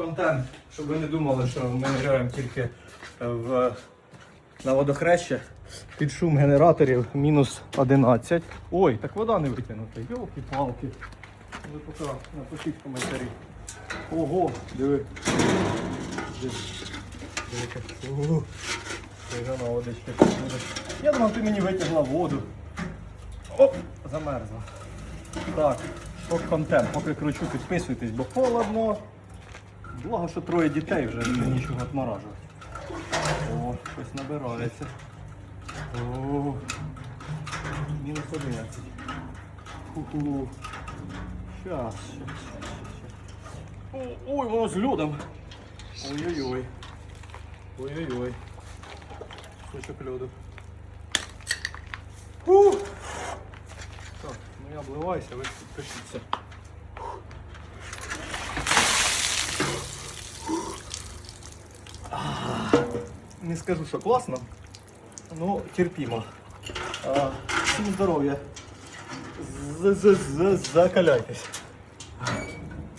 контент, щоб ви не думали, що ми граємо тільки в, на водохреще. Під шум генераторів мінус 11. Ой, так вода не витягнута. Йолки-палки. Ви поки напишіть в коментарі. Ого, диви. Диви. Диви. Я думав, ти мені витягла воду. Оп, замерзла. Так, шок контент. Поки кручу, підписуйтесь, бо холодно. Благо, що троє дітей вже нічого отморажувати. О, щось набирається. О, мінус 11. Ху-ху. Щас, щас, щас. Ой, воно з льодом. Ой-ой-ой. Ой-ой-ой. Кусочок льоду. Фух. Так, ну я обливаюся, ви підпишіться. Не скажу, що класно, ну терпімо. Всім здоров'я. Закаляйтесь.